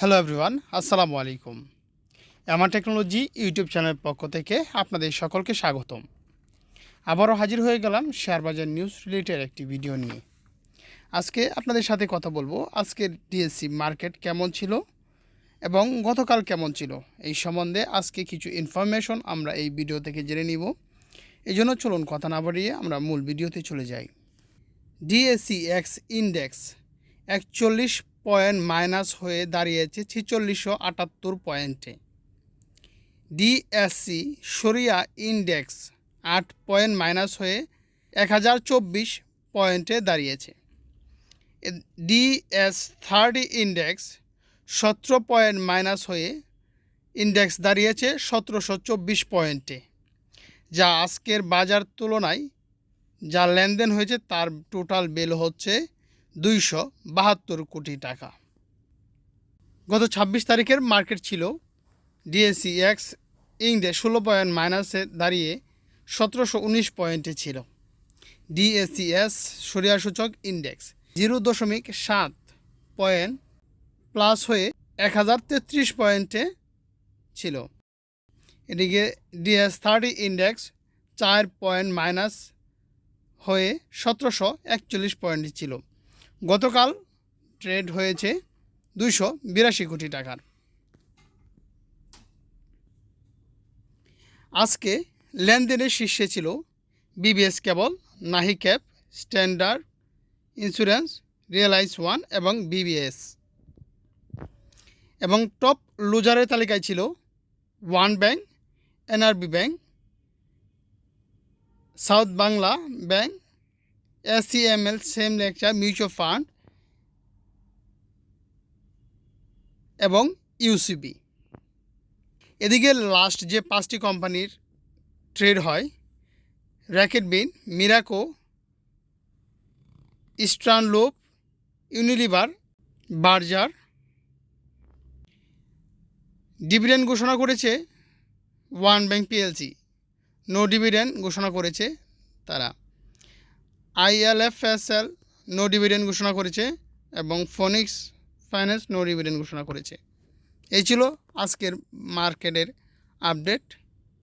Hello everyone আসসালামু আলাইকুম আমার টেকনোলজি ইউটিউব চ্যানেলের পক্ষ থেকে আপনাদের সকলকে স্বাগতম। আবারও হাজির হয়ে গেলাম শেয়ারবাজার নিউজ রিলেটেড একটি ভিডিও নিয়ে। আজকে আপনাদের সাথে কথা বলব আজকের ডিএসসি মার্কেট কেমন ছিল এবং গতকাল কেমন ছিল। এই সম্বন্ধে আজকে কিছু ইনফরমেশন আমরা এই ভিডিও থেকে জেনে নিব। এই জন্য চলুন কথা না বাড়িয়ে আমরা মূল ভিডিওতে চলে যাই। ডিএসসি এক্স ইন্ডেক্স একচল্লিশ পয়েন্ট মাইনাস হয়ে দাঁড়িয়েছে ছেচল্লিশশো আটাত্তর পয়েন্টে। ডিএসসি সরিয়া ইন্ডেক্স আট পয়েন্ট মাইনাস হয়ে এক হাজার চব্বিশ পয়েন্টে দাঁড়িয়েছে। ডিএস থার্টি ইন্ডেক্স সতেরো পয়েন্ট মাইনাস হয়ে ইন্ডেক্স দাঁড়িয়েছে সতেরোশো চব্বিশ পয়েন্টে। যা আজকের বাজার তুলনায় যা লেনদেন হয়েছে তার টোটাল বিল হচ্ছে দুইশো বাহাত্তর কোটি টাকা। গত ছাব্বিশ তারিখের মার্কেট ছিল ডিএসসি এক্স ইংডে ষোলো পয়েন্ট মাইনাসে দাঁড়িয়ে সতেরোশো উনিশ পয়েন্টে ছিল। ডিএসসিএস সরিয়া সূচক ইন্ডেক্স জিরো দশমিক সাত পয়েন্ট প্লাস হয়ে এক হাজার তেত্রিশ পয়েন্টে ছিল। এদিকে ডিএস থার্টি ইন্ডেক্স চার পয়েন্ট মাইনাস হয়ে সতেরোশো একচল্লিশ পয়েন্টে ছিল। গতকাল ট্রেড হয়েছে দুশো বিরাশি কোটি টাকার। আজকে লেনদেনের শীর্ষে ছিল বিবিএস কেবল নাহি cap standard insurance, realise one এবং বিবিএস। এবং টপ লুজারের তালিকায় ছিল One Bank, NRB bank, south Bangla bank ACML same lecture mutual fund এবং ইউসিবি এদিকে লাস্ট যে পাঁচটি কোম্পানির ট্রেড হয় র্যাকেট বিন মিরাকো ইস্টার্ন লোপ ইউনিলিভার বার্জার ডিভিডেন্ড ঘোষণা করেছে one bank PLC no dividend ঘোষণা করেছে তারা। আইএলএফএসএল নো ডিভিডেন্ড ঘোষণা করেছে এবং ফোনিক্স ফাইন্যান্স নো ডিভিডেন্ড ঘোষণা করেছে। এই ছিল আজকের মার্কেটের আপডেট।